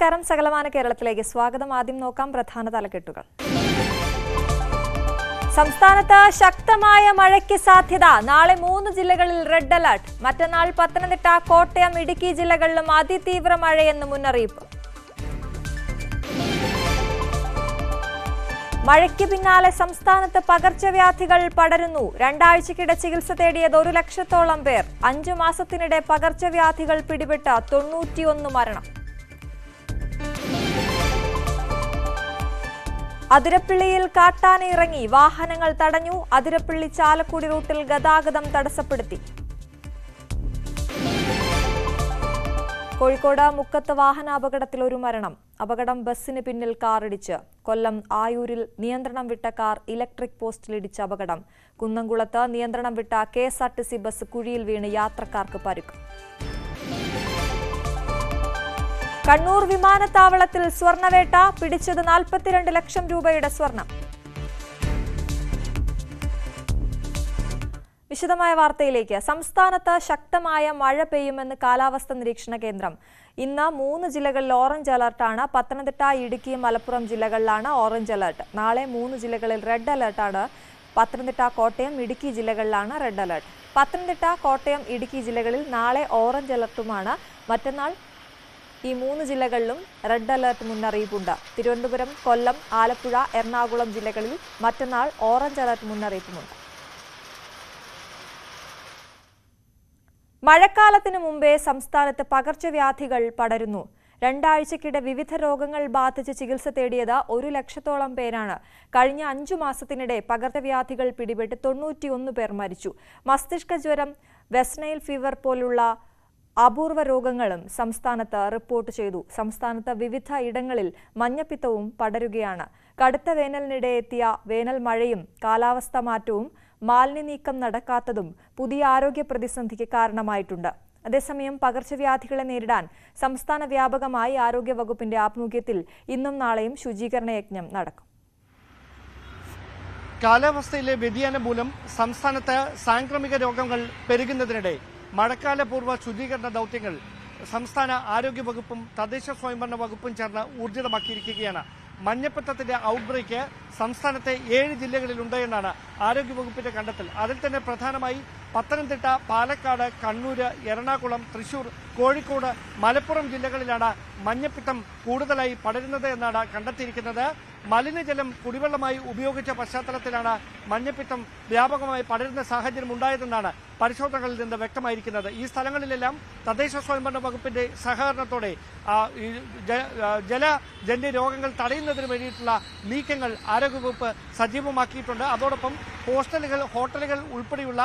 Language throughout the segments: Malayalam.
നമസ്കാരം. സകലമാന കേരളത്തിലേക്ക് സ്വാഗതം. ആദ്യം നോക്കാം പ്രധാന തലക്കെട്ടുകൾ. സംസ്ഥാനത്ത് ശക്തമായ മഴയ്ക്ക് സാധ്യത. നാളെ മൂന്ന് ജില്ലകളിൽ റെഡ് അലർട്ട്. മറ്റന്നാൾ പത്തനംതിട്ട കോട്ടയം ഇടുക്കി ജില്ലകളിലും അതിതീവ്ര മഴയെന്ന് മുന്നറിയിപ്പ്. മഴയ്ക്ക് പിന്നാലെ സംസ്ഥാനത്ത് പകർച്ചവ്യാധികൾ പടരുന്നു. രണ്ടാഴ്ചക്കിടെ ചികിത്സ തേടിയത് ഒരു ലക്ഷത്തോളം പേർ. അഞ്ചു മാസത്തിനിടെ പകർച്ചവ്യാധികൾ പിടിപെട്ട തൊണ്ണൂറ്റിയൊന്ന് മരണം. അതിരപ്പിള്ളിയിൽ കാട്ടാനിറങ്ങി വാഹനങ്ങൾ തടഞ്ഞു. അതിരപ്പിള്ളി ചാലക്കുടി റൂട്ടിൽ ഗതാഗതം തടസ്സപ്പെടുത്തി. കോഴിക്കോട് മുക്കത്ത് വാഹനാപകടത്തിൽ ഒരു മരണം. അപകടം ബസ്സിന് പിന്നിൽ കാറിടിച്ച്. കൊല്ലം ആയൂരിൽ നിയന്ത്രണം വിട്ട കാർ ഇലക്ട്രിക് പോസ്റ്റിലിടിച്ച് അപകടം. കുന്നംകുളത്ത് നിയന്ത്രണം വിട്ട K S R T C bus കുഴിയിൽ വീണ് യാത്രക്കാർക്ക് പരുക്ക്. കണ്ണൂർ വിമാനത്താവളത്തിൽ സ്വർണവേട്ട പിടിച്ചത് നാൽപ്പത്തിരണ്ട് ലക്ഷം രൂപയുടെ സ്വർണം. വിശദമായ വാർത്തയിലേക്ക്. സംസ്ഥാനത്ത് ശക്തമായ മഴ പെയ്യുമെന്ന് കാലാവസ്ഥ നിരീക്ഷണ കേന്ദ്രം. ഇന്ന് മൂന്ന് ജില്ലകളിൽ ഓറഞ്ച് അലർട്ടാണ്. പത്തനംതിട്ട ഇടുക്കി മലപ്പുറം ജില്ലകളിലാണ് ഓറഞ്ച് അലർട്ട്. നാളെ മൂന്ന് ജില്ലകളിൽ റെഡ് അലർട്ടാണ്. പത്തനംതിട്ട കോട്ടയം ഇടുക്കി ജില്ലകളിലാണ് റെഡ് അലർട്ട്. പത്തനംതിട്ട കോട്ടയം ഇടുക്കി ജില്ലകളിൽ നാളെ ഓറഞ്ച് അലർട്ടുമാണ്. മറ്റന്നാൾ ഈ മൂന്ന് ജില്ലകളിലും റെഡ് അലർട്ട് മുന്നറിയിപ്പുണ്ട്. തിരുവനന്തപുരം കൊല്ലം ആലപ്പുഴ എറണാകുളം ജില്ലകളിൽ മറ്റന്നാൾ ഓറഞ്ച് അലർട്ട് മുന്നറിയിപ്പുമുണ്ട്. മഴക്കാലത്തിന് മുമ്പേ സംസ്ഥാനത്ത് പകർച്ചവ്യാധികൾ പടരുന്നു. രണ്ടാഴ്ചക്കിടെ വിവിധ രോഗങ്ങൾ ബാധിച്ച് ചികിത്സ തേടിയത് ഒരു ലക്ഷത്തോളം പേരാണ്. കഴിഞ്ഞ അഞ്ചു മാസത്തിനിടെ പകർച്ചവ്യാധികൾ പിടിപെട്ട് തൊണ്ണൂറ്റിയൊന്ന് പേർ മരിച്ചു. മസ്തിഷ്ക ജ്വരം വെസ്നൈൽ ഫീവർ പോലുള്ള അപൂർവ രോഗങ്ങളും സംസ്ഥാനത്ത് റിപ്പോർട്ട് ചെയ്തു. സംസ്ഥാനത്ത് വിവിധ ഇടങ്ങളിൽ മഞ്ഞപ്പിത്തവും പടരുകയാണ്. കടുത്ത വേനലിനിടെ എത്തിയ വേനൽ മഴയും കാലാവസ്ഥ മാറ്റവും മാലിന്യ നീക്കം നടക്കാത്തതും പുതിയ ആരോഗ്യ പ്രതിസന്ധിക്ക് കാരണമായിട്ടുണ്ട്. അതേസമയം പകർച്ചവ്യാധികളെ നേരിടാൻ സംസ്ഥാന വ്യാപകമായി ആരോഗ്യവകുപ്പിന്റെ ആഭിമുഖ്യത്തിൽ ഇന്നും നാളെയും ശുചീകരണ യജ്ഞം നടക്കും. കാലാവസ്ഥയിലെ വ്യതിയാനം മൂലം സംസ്ഥാനത്ത് സാംക്രമിക രോഗങ്ങൾ പെരുകുന്നതിനിടെ മഴക്കാല പൂർവ ശുചീകരണ ദൗത്യങ്ങൾ സംസ്ഥാന ആരോഗ്യ വകുപ്പും തദ്ദേശ സ്വയംഭരണ വകുപ്പും ചേർന്ന് ഊർജിതമാക്കിയിരിക്കുകയാണ്. മഞ്ഞപ്പിത്തത്തിന്റെ ഔട്ട്ബ്രേക്ക് സംസ്ഥാനത്തെ ഏഴ് ജില്ലകളിലുണ്ട് എന്നാണ് ആരോഗ്യ വകുപ്പിന്റെ കണ്ടെത്തൽ. അതിൽ തന്നെ പ്രധാനമായി പത്തനംതിട്ട പാലക്കാട് കണ്ണൂര് എറണാകുളം തൃശൂർ കോഴിക്കോട് മലപ്പുറം ജില്ലകളിലാണ് മഞ്ഞപ്പിത്തം കൂടുതലായി പടരുന്നത് എന്നാണ് കണ്ടെത്തിയിരിക്കുന്നത്. മലിനജലം കുടിവെള്ളമായി ഉപയോഗിച്ച പശ്ചാത്തലത്തിലാണ് മഞ്ഞപ്പിത്തം വ്യാപകമായി പടരുന്ന സാഹചര്യം ഉണ്ടായതെന്നാണ് പരിശോധനകളിൽ നിന്ന് വ്യക്തമായിരിക്കുന്നത്. ഈ സ്ഥലങ്ങളിലെല്ലാം തദ്ദേശ സ്വയംഭരണ വകുപ്പിന്റെ സഹകരണത്തോടെ ജല ജന്യ രോഗങ്ങൾ തടയുന്നതിന് വേണ്ടിയിട്ടുള്ള നീക്കങ്ങൾ ആരോഗ്യവകുപ്പ് സജീവമാക്കിയിട്ടുണ്ട്. അതോടൊപ്പം ഹോസ്റ്റലുകൾ ഹോട്ടലുകൾ ഉൾപ്പെടെയുള്ള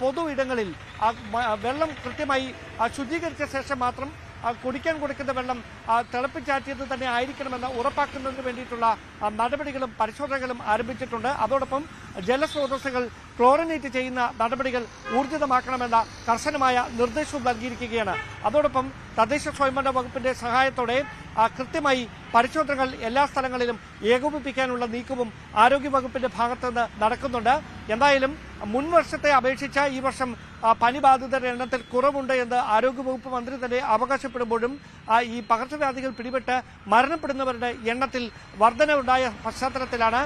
പൊതു ഇടങ്ങളിൽ വെള്ളം കൃത്യമായി ശുചീകരിച്ച ശേഷം മാത്രം കുടിക്കാൻ കൊടുക്കുന്ന വെള്ളം തിളപ്പിച്ചാറ്റിയത് തന്നെ ആയിരിക്കണമെന്ന് ഉറപ്പാക്കുന്നതിന് വേണ്ടിയിട്ടുള്ള നടപടികളും പരിശോധനകളും ആരംഭിച്ചിട്ടുണ്ട്. അതോടൊപ്പം ജലസ്രോതസ്സുകൾ ക്ലോറിനേറ്റ് ചെയ്യുന്ന നടപടികൾ ഊർജിതമാക്കണമെന്ന കർശനമായ നിർദ്ദേശവും നൽകിയിരിക്കുകയാണ്. അതോടൊപ്പം തദ്ദേശ സ്വയംഭരണ വകുപ്പിന്റെ സഹായത്തോടെ കൃത്യമായി പരിശോധനകൾ എല്ലാ സ്ഥലങ്ങളിലും ഏകോപിപ്പിക്കാനുള്ള നീക്കവും ആരോഗ്യവകുപ്പിന്റെ ഭാഗത്തുനിന്ന് നടക്കുന്നുണ്ട്. എന്തായാലും മുൻ വർഷത്തെ അപേക്ഷിച്ച് ഈ വർഷം പനിബാധിതരുടെ പനി ബാധിതരുടെ എണ്ണത്തിൽ കുറവുണ്ട് എന്ന് ആരോഗ്യവകുപ്പ് മന്ത്രി തന്നെ അവകാശപ്പെടുമ്പോഴും ഈ പകർച്ചവ്യാധികൾ പിടിപെട്ട് മരണപ്പെടുന്നവരുടെ എണ്ണത്തിൽ വർധനവുണ്ടായ പശ്ചാത്തലത്തിലാണ്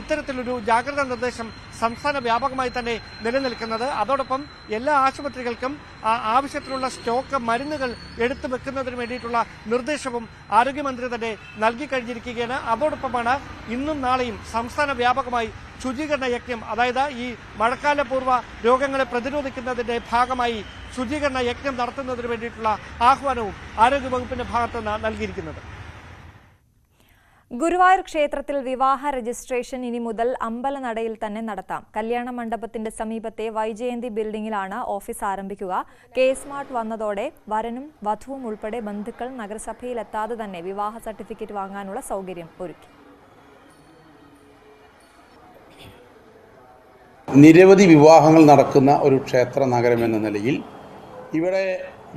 ഇത്തരത്തിലൊരു ജാഗ്രതാ നിർദ്ദേശം സംസ്ഥാന വ്യാപകമായി തന്നെ നിലനിൽക്കുന്നത്. അതോടൊപ്പം എല്ലാ ആശുപത്രികൾക്കും ആവശ്യത്തിനുള്ള സ്റ്റോക്ക് മരുന്നുകൾ എടുത്തു വെക്കുന്നതിന് വേണ്ടിയിട്ടുള്ള നിർദ്ദേശവും ആരോഗ്യമന്ത്രി തന്നെ നൽകി കഴിഞ്ഞിരിക്കുകയാണ് അതോടൊപ്പമാണ് ഇന്നും നാളെയും സംസ്ഥാന വ്യാപകമായി ശുചീകരണ യജ്ഞം അതായത് ഈ മഴക്കാലപൂർവ രോഗങ്ങളെ പ്രതിരോധിക്കുന്നതിന്റെ ഭാഗമായി ശുചീകരണ യജ്ഞം നടത്തുന്നതിന് വേണ്ടിയിട്ടുള്ള ആഹ്വാനവും ആരോഗ്യവകുപ്പിന്റെ ഭാഗത്തുനിന്ന് നൽകിയിരിക്കുന്നത്. ഗുരുവായൂർ ക്ഷേത്രത്തിൽ വിവാഹ രജിസ്ട്രേഷൻ ഇനി മുതൽ അമ്പലനടയിൽ തന്നെ നടത്താം. കല്യാണ മണ്ഡപത്തിന്റെ സമീപത്തെ വൈജയന്തി ബിൽഡിംഗിലാണ് ഓഫീസ് ആരംഭിക്കുക. കെ സ്മാർട്ട് വന്നതോടെ വരനും വധുവും ഉൾപ്പെടെ ബന്ധുക്കൾ നഗരസഭയിലെത്താതെ തന്നെ വിവാഹ സർട്ടിഫിക്കറ്റ് വാങ്ങാനുള്ള സൗകര്യം ഒരുക്കി. നിരവധി വിവാഹങ്ങൾ നടക്കുന്ന ഒരു ക്ഷേത്ര നഗരം എന്ന നിലയിൽ ഇവിടെ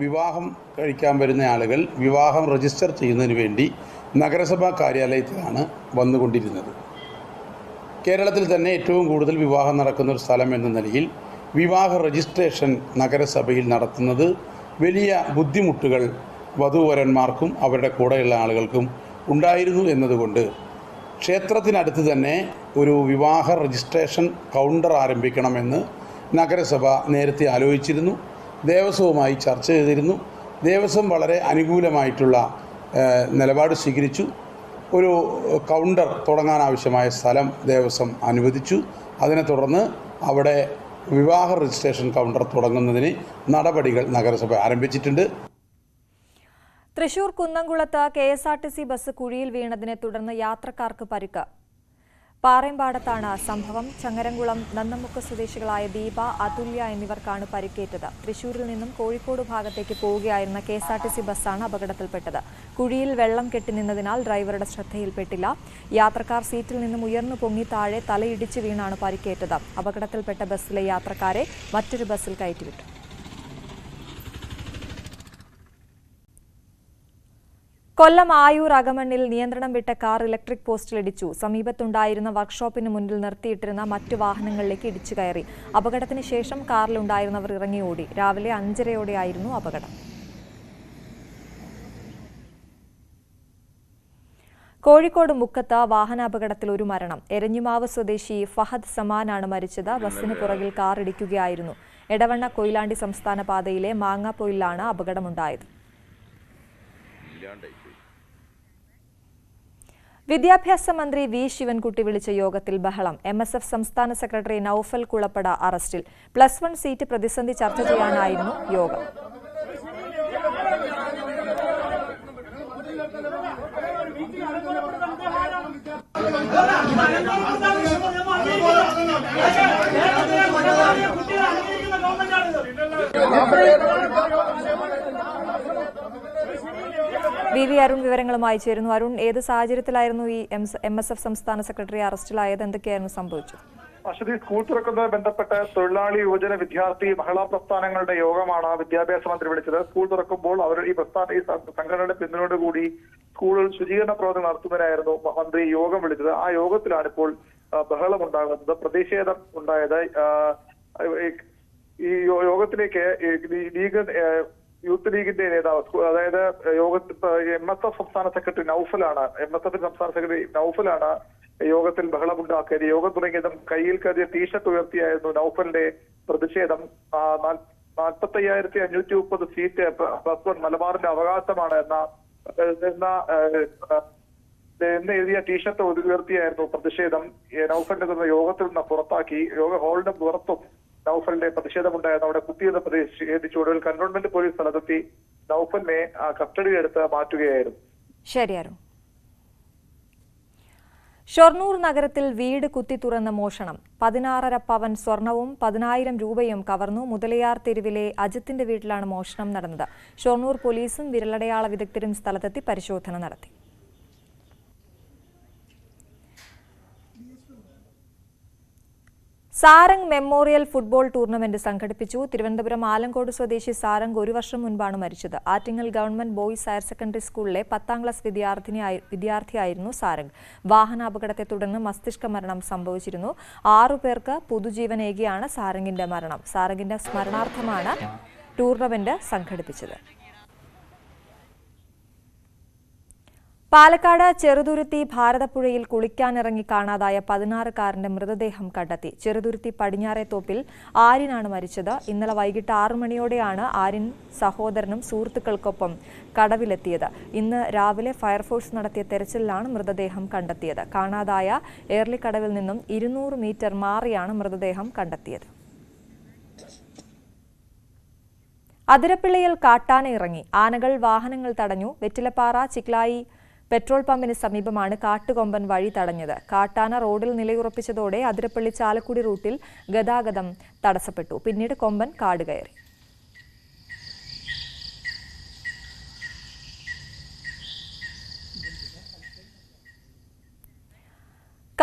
വിവാഹം കഴിക്കാൻ വരുന്ന ആളുകൾ വിവാഹം രജിസ്റ്റർ ചെയ്യുന്നതിന് വേണ്ടി നഗരസഭാ കാര്യാലയത്തിലാണ് വന്നുകൊണ്ടിരുന്നത്. കേരളത്തിൽ തന്നെ ഏറ്റവും കൂടുതൽ വിവാഹം നടക്കുന്ന ഒരു സ്ഥലം എന്ന നിലയിൽ വിവാഹ രജിസ്ട്രേഷൻ നഗരസഭയിൽ നടത്തുന്നത് വലിയ ബുദ്ധിമുട്ടുകൾ വധുവരന്മാർക്കും അവരുടെ കൂടെയുള്ള ആളുകൾക്കും ഉണ്ടായിരുന്നു എന്നതുകൊണ്ട് ക്ഷേത്രത്തിനടുത്ത് തന്നെ ഒരു വിവാഹ രജിസ്ട്രേഷൻ കൗണ്ടർ ആരംഭിക്കണമെന്ന് നഗരസഭ നേരത്തെ ആലോചിച്ചിരുന്നു. ദേവസ്വവുമായി ചർച്ച ചെയ്തിരുന്നു. ദേവസ്വം വളരെ അനുകൂലമായിട്ടുള്ള നിലപാട് സ്വീകരിച്ചു. ഒരു കൗണ്ടർ തുടങ്ങാനാവശ്യമായ സ്ഥലം ദേവസ്വം അനുവദിച്ചു. അതിനെ തുടർന്ന് അവിടെ വിവാഹ രജിസ്ട്രേഷൻ കൗണ്ടർ തുടങ്ങുന്നതിന് നടപടികൾ നഗരസഭ ആരംഭിച്ചിട്ടുണ്ട്. തൃശൂർ കുന്നംകുളത്ത് K S R T C bus കുഴിയിൽ വീണതിനെ തുടർന്ന് യാത്രക്കാർക്ക് പരിക്ക്. പാറേമ്പാടത്താണ് സംഭവം. ചങ്ങരംകുളം നന്നമുക്ക് സ്വദേശികളായ ദീപ അതുല്യ എന്നിവർക്കാണ് പരിക്കേറ്റത്. തൃശൂരിൽ നിന്നും കോഴിക്കോട് ഭാഗത്തേക്ക് പോവുകയായിരുന്ന കെ ബസ്സാണ് അപകടത്തിൽപ്പെട്ടത്. കുഴിയിൽ വെള്ളം കെട്ടിനിന്നതിനാൽ ഡ്രൈവറുടെ ശ്രദ്ധയിൽപ്പെട്ടില്ല. യാത്രക്കാർ സീറ്റിൽ നിന്നും ഉയർന്നു പൊങ്ങി താഴെ തലയിടിച്ച് വീണാണ് പരിക്കേറ്റത്. അപകടത്തിൽപ്പെട്ട ബസ്സിലെ യാത്രക്കാരെ മറ്റൊരു ബസ്സിൽ കയറ്റിവിട്ടു. കൊല്ലം ആയൂർ അകമണ്ണിൽ നിയന്ത്രണം വിട്ട കാർ ഇലക്ട്രിക് പോസ്റ്റിലിടിച്ചു സമീപത്തുണ്ടായിരുന്ന വർക്ക്ഷോപ്പിന് മുന്നിൽ നിർത്തിയിട്ടിരുന്ന മറ്റു വാഹനങ്ങളിലേക്ക് ഇടിച്ചു കയറി. അപകടത്തിന് ശേഷം കാറിലുണ്ടായിരുന്നവർ ഇറങ്ങി ഓടി. രാവിലെ അഞ്ചരയോടെയായിരുന്നു അപകടം. കോഴിക്കോട് മുക്കത്ത് വാഹനാപകടത്തിൽ ഒരു മരണം. എരഞ്ഞിമാവ് സ്വദേശി ഫഹദ് സമാനാണ് മരിച്ചത്. ബസ്സിന് പുറകിൽ കാർ ഇടിക്കുകയായിരുന്നു. എടവണ്ണ കൊയിലാണ്ടി സംസ്ഥാന പാതയിലെ മാങ്ങാപ്പൊയിലാണ് അപകടമുണ്ടായത്. വിദ്യാഭ്യാസ മന്ത്രി വി ശിവൻകുട്ടി വിളിച്ച യോഗത്തിൽ ബഹളം. എം എസ് എഫ് സംസ്ഥാന സെക്രട്ടറി നൌഫൽ കുളപ്പട അറസ്റ്റിൽ. പ്ലസ് വൺ സീറ്റ് പ്രതിസന്ധി ചർച്ച ചെയ്യാനായിരുന്നു യോഗം. വി വി അരുൺ വിവരങ്ങളുമായി ചേരുന്നു. അരുൺ ഏത് സാഹചര്യത്തിലായിരുന്നു ഈ എം എസ് എഫ് സംസ്ഥാന സെക്രട്ടറി അറസ്റ്റിലായത്? എന്തൊക്കെയായിരുന്നു സംഭവിച്ചത്? അശ്വതി സ്കൂൾ തുറക്കുന്നതുമായി ബന്ധപ്പെട്ട് തൊഴിലാളി യുവജന വിദ്യാർത്ഥി മഹിളാ പ്രസ്ഥാനങ്ങളുടെ യോഗമാണ് വിദ്യാഭ്യാസ മന്ത്രി വിളിച്ചത്. സ്കൂൾ തുറക്കുമ്പോൾ അവർ ഈ പ്രസ്ഥാന ഈ സംഘടനയുടെ പിന്തുണയോടുകൂടി സ്കൂളിൽ ശുചീകരണ പ്രവർത്തനം നടത്തുന്നതിനായിരുന്നു മന്ത്രി യോഗം വിളിച്ചത്. ആ യോഗത്തിലാണ് ഇപ്പോൾ ബഹളം ഉണ്ടാകുന്നത്. പ്രതിഷേധം ഉണ്ടായത് ഈ- യോഗത്തിലേക്ക് ഈ ലീ- ലീഗ് ഏ, യൂത്ത് ലീഗിന്റെ നേതാവ് അതായത് യോഗത്തിൽ എം എസ് എഫ് സംസ്ഥാന സെക്രട്ടറി നൌഫലാണ് എം എസ് എഫിന്റെ സംസ്ഥാന സെക്രട്ടറി നൌഫലാണ് യോഗത്തിൽ ബഹളമുണ്ടാക്കിയത്. യോഗം തുടങ്ങിയതും കയ്യിൽ കരുതിയ ടീഷർട്ട് ഉയർത്തിയായിരുന്നു നൌഫലിന്റെ പ്രതിഷേധം. നാൽപ്പത്തി അയ്യായിരത്തി അഞ്ഞൂറ്റി മുപ്പത് സീറ്റ് പ്ലസ് വൺ മലബാറിന്റെ അവകാശമാണ് എന്ന എന്ന എന്ന് എഴുതിയ ടീഷർട്ട് ഉയർത്തിയായിരുന്നു പ്രതിഷേധം. നൌഫലിന്റെ യോഗത്തിൽ നിന്ന് പുറത്താക്കി. യോഗ ഹാളിന്റെ പുറത്തും നൌഫലിന്റെ പ്രതിഷേധമുണ്ടായിരുന്നു. അവിടെ കുത്തിയെന്ന് പ്രതിഷേധിച്ചു ഒടുവിൽ കന്റോൺമെന്റ് പോലീസ് സ്ഥലത്തെത്തി നൌഫലിനെ കസ്റ്റഡിയിലെടുത്ത് മാറ്റുകയായിരുന്നു. ശരി അരുൺ. ഷൊർണൂർ നഗരത്തിൽ വീട് കുത്തി തുറന്ന മോഷണം. പതിനാറര പവൻ സ്വർണവും പതിനായിരം രൂപയും കവർന്നു മുതലയാർ തെരുവിലെ അജിത്തിന്റെ വീട്ടിലാണ് മോഷണം നടന്നത്. ഷൊർണൂർ പോലീസും വിരലടയാള വിദഗ്ധരും സ്ഥലത്തെത്തി പരിശോധന നടത്തി. സാരംഗ് മെമ്മോറിയൽ ഫുട്ബോൾ ടൂർണമെന്റ് സംഘടിപ്പിച്ചു. തിരുവനന്തപുരം ആലങ്കോട് സ്വദേശി സാരംഗ് ഒരു വർഷം മുൻപാണ് മരിച്ചത്. Attingal government boys higher secondary സ്കൂളിലെ പത്താം ക്ലാസ് വിദ്യാർത്ഥിയായിരുന്നു സാരംഗ്. വാഹനാപകടത്തെ തുടർന്ന് മസ്തിഷ്ക മരണം സംഭവിച്ചിരുന്നു. ആറു പേർക്ക് പുതുജീവനേകിയാണ് സാരംഗിന്റെ മരണം. സാരംഗിന്റെ സ്മരണാർത്ഥമാണ് ടൂർണമെന്റ് സംഘടിപ്പിച്ചത്. പാലക്കാട് ചെറുതുരുത്തി ഭാരതപ്പുഴയിൽ കുളിക്കാനിറങ്ങി കാണാതായ പതിനാറുകാരന്റെ മൃതദേഹം കണ്ടെത്തി. ചെറുതുരുത്തി പടിഞ്ഞാറെ തോപ്പിൽ ആര്യനാണ് മരിച്ചത്. ഇന്നലെ വൈകിട്ട് ആറു മണിയോടെയാണ് ആര്യൻ സഹോദരനും സുഹൃത്തുക്കൾക്കൊപ്പം കടവിലെത്തിയത്. ഇന്ന് രാവിലെ ഫയർഫോഴ്സ് നടത്തിയ തെരച്ചിലിലാണ് മൃതദേഹം കണ്ടെത്തിയത്. കാണാതായ ഏർലിക്കടവിൽ നിന്നും ഇരുന്നൂറ് മീറ്റർ മാറിയാണ് മൃതദേഹം കണ്ടെത്തിയത്. അതിരപ്പിള്ളയിൽ കാട്ടാന ഇറങ്ങി. ആനകൾ വാഹനങ്ങൾ തടഞ്ഞു. വെറ്റിലപ്പാറ ചിക്ലായി പെട്രോൾ പമ്പിന് സമീപമാണ് കാട്ടുകൊമ്പൻ വഴി തടഞ്ഞത്. കാട്ടാന റോഡിൽ നിലയുറപ്പിച്ചതോടെ അതിരപ്പള്ളി ചാലക്കുടി റൂട്ടിൽ ഗതാഗതം തടസ്സപ്പെട്ടു. പിന്നീട് കൊമ്പൻ കാട് കയറി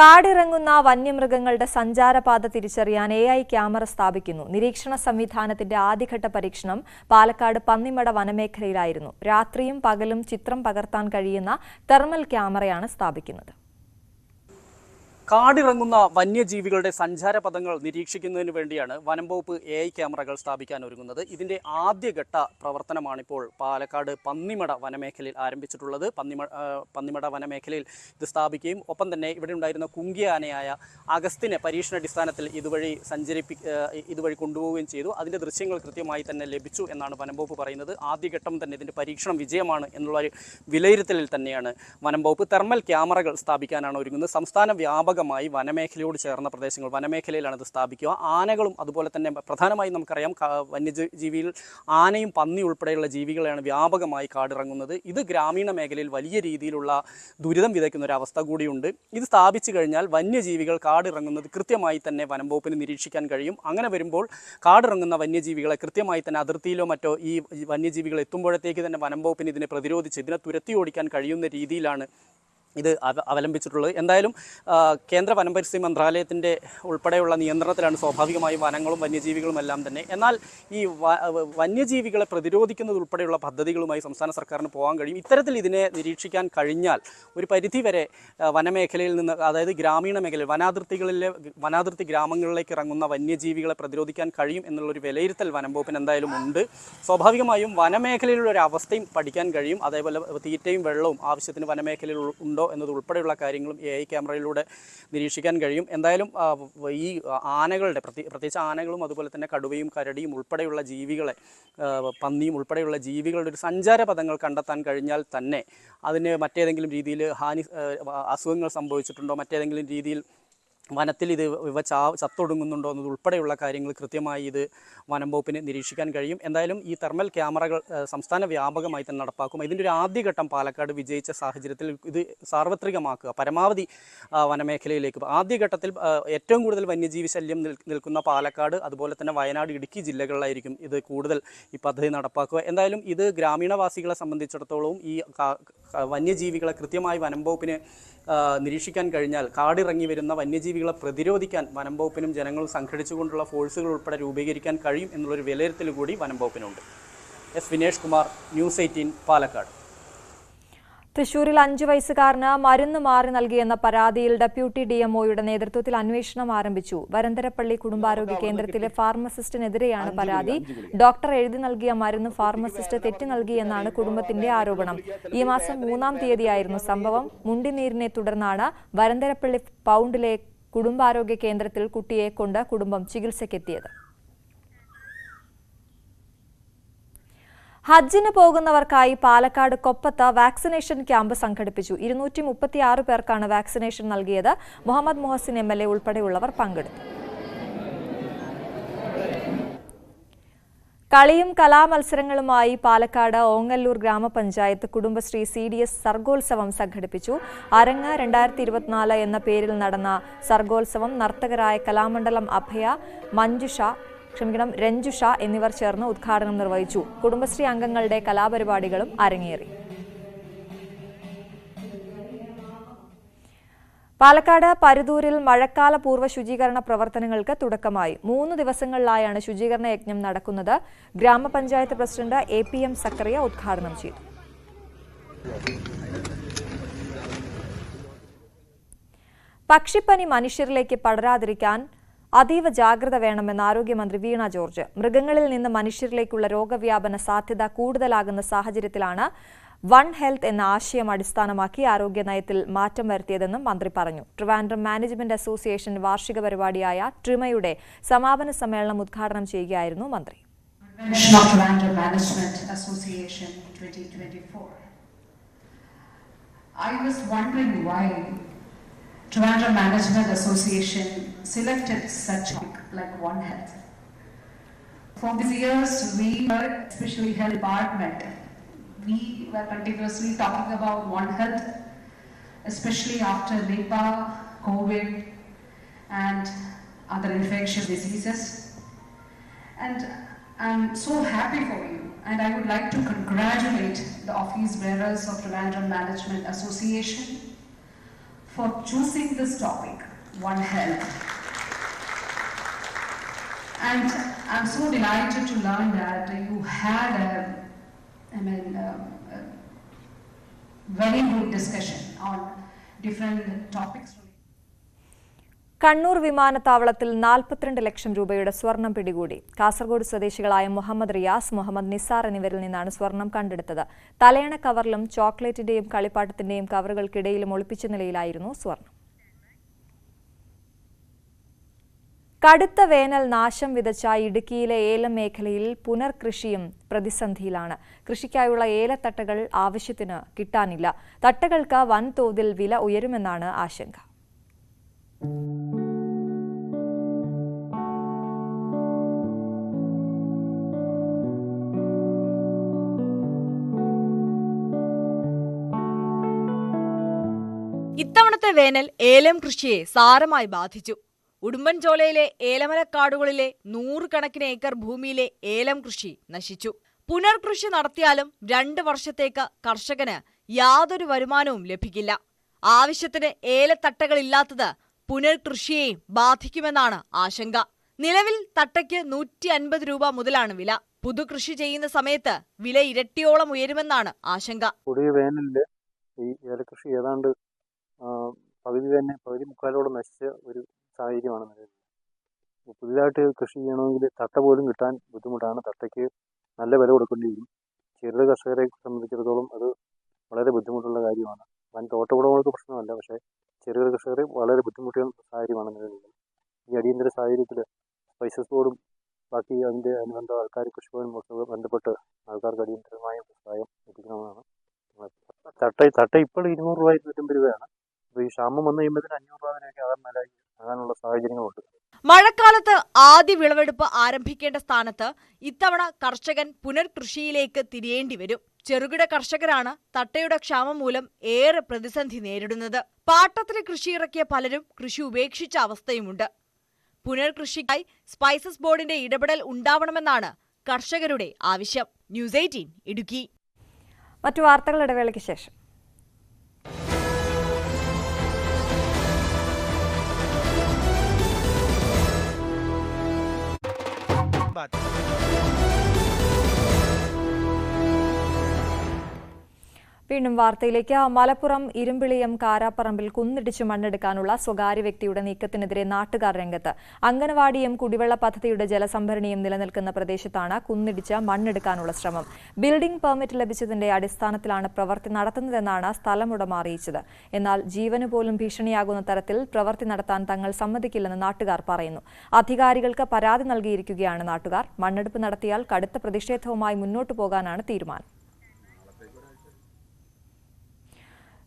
കാടിറങ്ങുന്ന വന്യമൃഗങ്ങളുടെ സഞ്ചാരപാത തിരിച്ചറിയാൻ എ ഐ ക്യാമറ സ്ഥാപിക്കുന്നു. നിരീക്ഷണ സംവിധാനത്തിന്റെ ആദ്യഘട്ട പരീക്ഷണം പാലക്കാട് പന്നിമട വനമേഖലയിലായിരുന്നു. രാത്രിയും പകലും ചിത്രം പകർത്താൻ കഴിയുന്ന തെർമൽ ക്യാമറയാണ് സ്ഥാപിക്കുന്നത്. കാടിറങ്ങുന്ന വന്യജീവികളുടെ സഞ്ചാര പദങ്ങൾ നിരീക്ഷിക്കുന്നതിന് വേണ്ടിയാണ് വനം വകുപ്പ് എ ഐ ക്യാമറകൾ സ്ഥാപിക്കാൻ ഒരുങ്ങുന്നത്. ഇതിന്റെ ആദ്യഘട്ട പ്രവർത്തനമാണിപ്പോൾ പാലക്കാട് പന്നിമട വനമേഖലയിൽ ആരംഭിച്ചിട്ടുള്ളത്. പന്നിമ പന്നിമട വനമേഖലയിൽ ഇത് സ്ഥാപിക്കുകയും ഒപ്പം തന്നെ ഇവിടെ ഉണ്ടായിരുന്ന കുങ്കിയ ആനയായ അഗസ്തിനെ പരീക്ഷണാടിസ്ഥാനത്തിൽ ഇതുവഴി സഞ്ചരിപ്പി ഇതുവഴി കൊണ്ടുപോവുകയും ചെയ്തു. അതിന്റെ ദൃശ്യങ്ങൾ കൃത്യമായി തന്നെ ലഭിച്ചു എന്നാണ് വനം വകുപ്പ് പറയുന്നത്. ആദ്യഘട്ടം തന്നെ ഇതിന്റെ പരീക്ഷണം വിജയമാണ് എന്നുള്ള ഒരു വിലയിരുത്തലിൽ തന്നെയാണ് വനം വകുപ്പ് തെർമൽ ക്യാമറകൾ സ്ഥാപിക്കാനാണ് ഒരുങ്ങുന്നത്. സംസ്ഥാന വ്യാപകമായി വനമേഖലയോട് ചേർന്ന പ്രദേശങ്ങൾ വനമേഖലയിലാണ് ഇത് സ്ഥാപിക്കുക. ആനകളും അതുപോലെ തന്നെ പ്രധാനമായും നമുക്കറിയാം വന്യജീവിയിൽ ആനയും പന്നി ഉൾപ്പെടെയുള്ള ജീവികളെയാണ് വ്യാപകമായി കാടിറങ്ങുന്നത്. ഇത് ഗ്രാമീണ മേഖലയിൽ വലിയ രീതിയിലുള്ള ദുരിതം വിതയ്ക്കുന്ന ഒരു അവസ്ഥ കൂടിയുണ്ട്. ഇത് സ്ഥാപിച്ചു കഴിഞ്ഞാൽ വന്യജീവികൾ കാടിറങ്ങുന്നത് കൃത്യമായി തന്നെ വനം വകുപ്പിന് നിരീക്ഷിക്കാൻ കഴിയും. അങ്ങനെ വരുമ്പോൾ കാടിറങ്ങുന്ന വന്യജീവികളെ കൃത്യമായി തന്നെ അതിർത്തിയിലോ മറ്റോ ഈ വന്യജീവികൾ എത്തുമ്പോഴത്തേക്ക് തന്നെ വനം വകുപ്പിന് ഇതിനെ പ്രതിരോധിച്ച് ഇതിനെ തുരത്തി ഓടിക്കാൻ കഴിയുന്ന രീതിയിലാണ് ഇത് അവ- അവലംബിച്ചിട്ടുള്ളത്. എന്തായാലും കേന്ദ്ര വനം പരിസ്ഥിതി മന്ത്രാലയത്തിന്റെ ഉൾപ്പെടെയുള്ള നിയന്ത്രണത്തിലാണ് സ്വാഭാവികമായും വനങ്ങളും വന്യജീവികളും എല്ലാം തന്നെ. എന്നാൽ ഈ വന്യജീവികളെ പ്രതിരോധിക്കുന്നത് ഉൾപ്പെടെയുള്ള പദ്ധതികളുമായി സംസ്ഥാന സർക്കാരിന് പോകാൻ കഴിയും. ഇത്തരത്തിൽ ഇതിനെ നിരീക്ഷിക്കാൻ കഴിഞ്ഞാൽ ഒരു പരിധിവരെ വനമേഖലയിൽ നിന്ന് അതായത് ഗ്രാമീണ മേഖലയിൽ വനാതിർത്തികളിലെ വനാതിർത്തി ഗ്രാമങ്ങളിലേക്ക് ഇറങ്ങുന്ന വന്യജീവികളെ പ്രതിരോധിക്കാൻ കഴിയും എന്നുള്ളൊരു വിലയിരുത്തൽ വനം വകുപ്പിന് എന്തായാലും ഉണ്ട്. സ്വാഭാവികമായും വനമേഖലയിലുള്ള ഒരു അവസ്ഥയും പഠിക്കാൻ കഴിയും. അതേപോലെ തീറ്റയും വെള്ളവും ആവശ്യത്തിന് വനമേഖലയിൽ ഉ- ഉണ്ടോ എന്നത് ഉൾപ്പെടെയുള്ള കാര്യങ്ങളും എ ഐ ക്യാമറയിലൂടെ നിരീക്ഷിക്കാൻ കഴിയും. എന്തായാലും ഈ ആനകളുടെ പ്രത്യേക പ്രത്യേകിച്ച് ആനകളും അതുപോലെ തന്നെ കടുവയും കരടിയും ഉൾപ്പെടെയുള്ള ജീവികളെ പന്നിയും ഉൾപ്പെടെയുള്ള ജീവികളുടെ ഒരു സഞ്ചാര പദങ്ങൾ കണ്ടെത്താൻ കഴിഞ്ഞാൽ തന്നെ അതിന് മറ്റേതെങ്കിലും രീതിയിൽ ഹാനി അസുഖങ്ങൾ സംഭവിച്ചിട്ടുണ്ടോ? മറ്റേതെങ്കിലും രീതിയിൽ വനത്തിൽ ഇത് ഇവ ചാ ചത്തൊടുങ്ങുന്നുണ്ടോ എന്നത് ഉൾപ്പെടെയുള്ള കാര്യങ്ങൾ കൃത്യമായി ഇത് വനം വകുപ്പിന് നിരീക്ഷിക്കാൻ കഴിയും. എന്തായാലും ഈ തെർമൽ ക്യാമറകൾ സംസ്ഥാന വ്യാപകമായി തന്നെ നടപ്പാക്കും. ഇതിന്റെ ഒരു ആദ്യഘട്ടം പാലക്കാട് വിജയിച്ച സാഹചര്യത്തിൽ ഇത് സാർവത്രികമാക്കുക. പരമാവധി വനമേഖലയിലേക്ക് ആദ്യഘട്ടത്തിൽ ഏറ്റവും കൂടുതൽ വന്യജീവി ശല്യം നിൽക്കുന്ന പാലക്കാട് അതുപോലെ തന്നെ വയനാട് ഇടുക്കി ജില്ലകളിലായിരിക്കും ഇത് കൂടുതൽ ഈ പദ്ധതി നടപ്പാക്കുക. എന്തായാലും ഇത് ഗ്രാമീണവാസികളെ സംബന്ധിച്ചിടത്തോളം ഈ വന്യജീവികളെ കൃത്യമായി വനം വകുപ്പിന് നിരീക്ഷിക്കാൻ കഴിഞ്ഞാൽ കാടിറങ്ങി വരുന്ന വന്യജീവികളെ പ്രതിരോധിക്കാൻ വനം വകുപ്പിനും ജനങ്ങളും സംഘടിച്ചുകൊണ്ടുള്ള ഫോഴ്സുകൾ ഉൾപ്പെടെ രൂപീകരിക്കാൻ കഴിയും എന്നുള്ളൊരു വിലയിരുത്തൽ കൂടി വനം വകുപ്പിനുണ്ട് S Vinesh Kumar news eighteen Palakkad. തൃശൂരിൽ അഞ്ചു വയസ്സുകാരന് മരുന്ന് മാറി നൽകിയെന്ന പരാതിയിൽ ഡെപ്യൂട്ടി ഡിഎംഒയുടെ നേതൃത്വത്തിൽ അന്വേഷണം ആരംഭിച്ചു. വരന്തരപ്പള്ളി കുടുംബാരോഗ്യ കേന്ദ്രത്തിലെ ഫാർമസിസ്റ്റിനെതിരെയാണ് പരാതി. ഡോക്ടർ എഴുതി നൽകിയ മരുന്ന് ഫാർമസിസ്റ്റ് തെറ്റി നൽകിയെന്നാണ് കുടുംബത്തിന്റെ ആരോപണം. ഈ മാസം മൂന്നാം തീയതിയായിരുന്നു സംഭവം. മുണ്ടിനീരിനെ തുടർന്നാണ് വരന്തരപ്പള്ളി പൗണ്ടിലെ കുടുംബാരോഗ്യ കേന്ദ്രത്തിൽ കുട്ടിയെ കൊണ്ട് കുടുംബം ചികിത്സയ്ക്കെത്തിയത്. ഹജ്ജിന് പോകുന്നവർക്കായി പാലക്കാട് കൊപ്പത്ത് വാക്സിനേഷൻ ക്യാമ്പ് സംഘടിപ്പിച്ചു. ഇരുന്നൂറ്റി മുപ്പത്തിയാറ് പേർക്കാണ് വാക്സിനേഷൻ നൽകിയത്. Muhammad Muhsin M L A ഉൾപ്പെടെയുള്ളവർ പങ്കെടുത്തു. കളിയും കലാമത്സരങ്ങളുമായി പാലക്കാട് ഓങ്ങല്ലൂർ ഗ്രാമപഞ്ചായത്ത് കുടുംബശ്രീ സി ഡി എസ് സർഗോത്സവം സംഘടിപ്പിച്ചു. അരങ്ങ് രണ്ടായിരത്തി ഇരുപത്തിനാല് എന്ന പേരിൽ നടന്ന സർഗോത്സവം നർത്തകരായ കലാമണ്ഡലം അഭയ മഞ്ജുഷ ക്ഷമിക്കണം രഞ്ജുഷ എന്നിവർ ചേർന്ന് ഉദ്ഘാടനം നിർവഹിച്ചു. കുടുംബശ്രീ അംഗങ്ങളുടെ കലാപരിപാടികളും അരങ്ങേറി. പാലക്കാട് പരുതൂരിൽ മഴക്കാല പൂർവ ശുചീകരണ പ്രവർത്തനങ്ങൾക്ക് തുടക്കമായി. മൂന്ന് ദിവസങ്ങളിലായാണ് ശുചീകരണ യജ്ഞം നടക്കുന്നത്. ഗ്രാമപഞ്ചായത്ത് president A P M Zakariya ഉദ്ഘാടനം ചെയ്തു. പക്ഷിപ്പനി മനുഷ്യരിലേക്ക് പടരാതിരിക്കാൻ അതീവ ജാഗ്രത വേണമെന്ന് ആരോഗ്യമന്ത്രി വീണ ജോർജ്. മൃഗങ്ങളിൽ നിന്ന് മനുഷ്യരിലേക്കുള്ള രോഗവ്യാപന സാധ്യത കൂടുതലാകുന്ന സാഹചര്യത്തിലാണ് വൺ ഹെൽത്ത് എന്ന ആശയം അടിസ്ഥാനമാക്കി ആരോഗ്യ നയത്തിൽ മാറ്റം വരുത്തിയതെന്നും മന്ത്രി പറഞ്ഞു. ട്രിവാൻഡ്രം മാനേജ്മെന്റ് അസോസിയേഷൻ വാർഷിക പരിപാടിയായ ട്രിമയുടെ സമാപന സമ്മേളനം ഉദ്ഘാടനം ചെയ്യുകയായിരുന്നു മന്ത്രി. Convention of Trivandrum Management Association 2024. I was wondering why Trivandrum Management Association selected such like One Health. For these years, we were, especially health department, we were continuously talking about One Health, especially after Nipah, COVID, and other infectious diseases. And I'm so happy for you, and I would like to congratulate the office bearers of Trivandrum Management Association for choosing this topic, One Health. And I'm so delighted to learn that you had a, I mean, um, a very good discussion on different topics. Kannur വിമാനത്താവളത്തിൽ നാൽപ്പത്തിരണ്ട് ലക്ഷം രൂപയുടെ സ്വർണം പിടികൂടി. കാസർഗോഡ് സ്വദേശികളായ മുഹമ്മദ് റിയാസ് മുഹമ്മദ് നിസാർ എന്നിവരിൽ നിന്നാണ് സ്വർണം കണ്ടെടുത്തത്. തലയണ കവറിലും ചോക്ലേറ്റിന്റെയും കളിപ്പാട്ടത്തിന്റെയും കവറുകൾക്കിടയിലും ഒളിപ്പിച്ച നിലയിലായിരുന്നു സ്വർണം. കടുത്ത വേനൽ നാശം വിതച്ച ഇടുക്കിയിലെ ഏലം മേഖലയിൽ പുനർകൃഷിയും പ്രതിസന്ധിയിലാണ്. കൃഷിക്കായുള്ള ഏലത്തട്ടകൾ ആവശ്യത്തിന് കിട്ടാനില്ല. തട്ടകൾക്ക് വൻതോതിൽ വില ഉയരുമെന്നാണ് ആശങ്ക. ഇത്തവണത്തെ വേനൽ ഏലം കൃഷിയെ സാരമായി ബാധിച്ചു. ഉടുമ്പൻചോലയിലെ ഏലമലക്കാടുകളിലെ നൂറുകണക്കിന് ഏക്കർ ഭൂമിയിലെ ഏലം കൃഷി നശിച്ചു. പുനർകൃഷി നടത്തിയാലും രണ്ട് വർഷത്തേക്ക് കർഷകന് യാതൊരു വരുമാനവും ലഭിക്കില്ല. ആവശ്യത്തിന് ഏലത്തട്ടകളില്ലാത്തത് പുനർകൃഷിയെയും ബാധിക്കുമെന്നാണ് ആശങ്ക. നിലവിൽ തട്ടയ്ക്ക് നൂറ്റി അൻപത് രൂപ മുതലാണ് വില. പുതുകൃഷി ചെയ്യുന്ന സമയത്ത് വില ഇരട്ടിയോളം ഉയരുമെന്നാണ് ആശങ്ക. കൊടിയ വേനലിൽ ഈ ഏലകൃഷി ഏതാണ്ട് പകുതി തന്നെ പകുതി മുക്കാലോടെ നശിച്ച ഒരു സാഹചര്യമാണ് നിലവിൽ. പുതിയതായിട്ട് കൃഷി ചെയ്യണമെങ്കിൽ തട്ട പോലും കിട്ടാൻ ബുദ്ധിമുട്ടാണ്. തട്ടയ്ക്ക് നല്ല വില കൊടുക്കേണ്ടി വരും. ചെറുകിട കർഷകരെ സംബന്ധിച്ചിടത്തോളം അത് വളരെ ബുദ്ധിമുട്ടുള്ള കാര്യമാണ്. വൻ തോട്ടവിളകൾക്ക് പ്രശ്നമല്ല. പക്ഷേ ചെറുകിട കർഷകർ വളരെ ബുദ്ധിമുട്ടിയ സാഹചര്യമാണ് നിലവിലുള്ളത്. ഈ അടിയന്തര സാഹചര്യത്തിൽ സ്പൈസസ് ബോർഡും ബാക്കി അതിന്റെ അനുബന്ധ ആൾക്കാർ കൃഷിഭവനും ഒക്കെ ബന്ധപ്പെട്ട് ആൾക്കാർക്ക് അടിയന്തരമായ സഹായം എത്തിക്കണമെന്നാണ് തട്ട തട്ട ഇപ്പോൾ ഇരുന്നൂറ് രൂപ ഇരുന്നൂറ്റമ്പത് രൂപയാണ്. അപ്പോൾ ഈ ക്ഷാമം വന്നു കഴിയുമ്പോഴത്തേന് അഞ്ഞൂറ് രൂപ വരെയൊക്കെ ആകാൻ മേലായി ആകാനുള്ള സാഹചര്യങ്ങളുണ്ട്. മഴക്കാലത്ത് ആദ്യ വിളവെടുപ്പ് ആരംഭിക്കേണ്ട സ്ഥാനത്ത് ഇത്തവണ കർഷകൻ പുനർകൃഷിയിലേക്ക് തിരിയേണ്ടി വരും. ചെറുകിട കർഷകരാണ് തട്ടയുടെ ക്ഷാമം മൂലം ഏറെ പ്രതിസന്ധി നേരിടുന്നത്. പാട്ടത്തിന് കൃഷി ഇറക്കിയ പലരും കൃഷി ഉപേക്ഷിച്ച അവസ്ഥയുമുണ്ട്. പുനർകൃഷിക്കായി സ്പൈസസ് ബോർഡിന്റെ ഇടപെടൽ ഉണ്ടാവണമെന്നാണ് കർഷകരുടെ ആവശ്യം. News eighteen Idukki. മറ്റു വാർത്തകൾ ഇടവേളയ്ക്ക് ശേഷം. വീണ്ടും വാർത്തയിലേക്ക്. മലപ്പുറം ഇരുമ്പിളിയം കാരാപ്പറമ്പിൽ കുന്നിടിച്ച് മണ്ണെടുക്കാനുള്ള സ്വകാര്യ വ്യക്തിയുടെ നീക്കത്തിനെതിരെ നാട്ടുകാർ രംഗത്ത്. അംഗനവാടിയും കുടിവെള്ള പദ്ധതിയുടെ ജലസംഭരണിയും നിലനിൽക്കുന്ന പ്രദേശത്താണ് കുന്നിടിച്ച് മണ്ണെടുക്കാനുള്ള ശ്രമം. ബിൽഡിംഗ് പെർമിറ്റ് ലഭിച്ചതിന്റെ അടിസ്ഥാനത്തിലാണ് പ്രവൃത്തി നടത്തുന്നതെന്നാണ് സ്ഥലമുടമ അറിയിച്ചത്. എന്നാൽ ജീവന് പോലും ഭീഷണിയാകുന്ന തരത്തിൽ പ്രവൃത്തി നടത്താൻ തങ്ങൾ സമ്മതിക്കില്ലെന്ന് നാട്ടുകാർ പറയുന്നു. അധികാരികൾക്ക് പരാതി നൽകിയിരിക്കുകയാണ് നാട്ടുകാർ. മണ്ണെടുപ്പ് നടത്തിയാൽ കടുത്ത പ്രതിഷേധവുമായി മുന്നോട്ടു പോകാനാണ് തീരുമാനം.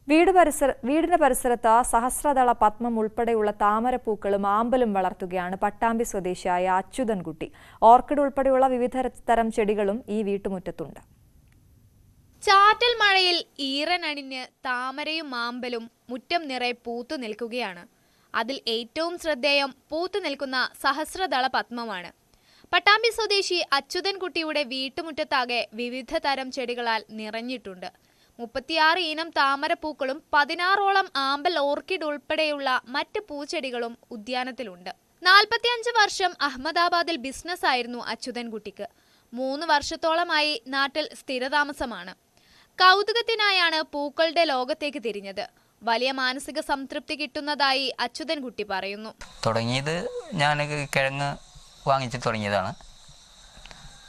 വീട് പരിസര വീടിന്റെ പരിസരത്ത് സഹസ്രദള പത്മം ഉൾപ്പെടെയുള്ള താമരപ്പൂക്കളും ആമ്പലും വളർത്തുകയാണ് പട്ടാമ്പി സ്വദേശിയായ അച്യുതൻകുട്ടി. ഓർക്കിഡ് ഉൾപ്പെടെയുള്ള വിവിധ തരം ചെടികളും ഈ വീട്ടുമുറ്റത്തുണ്ട്. ചാറ്റൽ മഴയിൽ ഈറനണിഞ്ഞ് താമരയും ആമ്പലും മുറ്റം നിറയെ പൂത്തു നിൽക്കുകയാണ്. അതിൽ ഏറ്റവും ശ്രദ്ധേയം പൂത്തു നിൽക്കുന്ന സഹസ്രദള പത്മമാണ്. പട്ടാമ്പി സ്വദേശി അച്യുതൻകുട്ടിയുടെ വീട്ടുമുറ്റത്താകെ വിവിധ തരം ചെടികളാൽ നിറഞ്ഞിട്ടുണ്ട്. മുപ്പത്തിയാറ് ഇനം താമരപ്പൂക്കളും പതിനാറോളം ആമ്പൽ ഓർക്കിഡ് ഉൾപ്പെടെയുള്ള മറ്റ് പൂച്ചെടികളും ഉദ്യാനത്തിലുണ്ട്. നാൽപ്പത്തിയഞ്ച് വർഷം അഹമ്മദാബാദിൽ ബിസിനസ് ആയിരുന്നു അച്യുതൻകുട്ടിക്ക്. മൂന്ന് വർഷത്തോളമായി നാട്ടിൽ സ്ഥിരതാമസമാണ്. കൗതുകത്തിനായാണ് പൂക്കളുടെ ലോകത്തേക്ക് തിരിഞ്ഞത്. വലിയ മാനസിക സംതൃപ്തി കിട്ടുന്നതായി അച്യുതൻകുട്ടി പറയുന്നു. തുടങ്ങിയത് ഞാൻ കിഴങ്ങ് വാങ്ങിച്ച് തുടങ്ങിയതാണ്.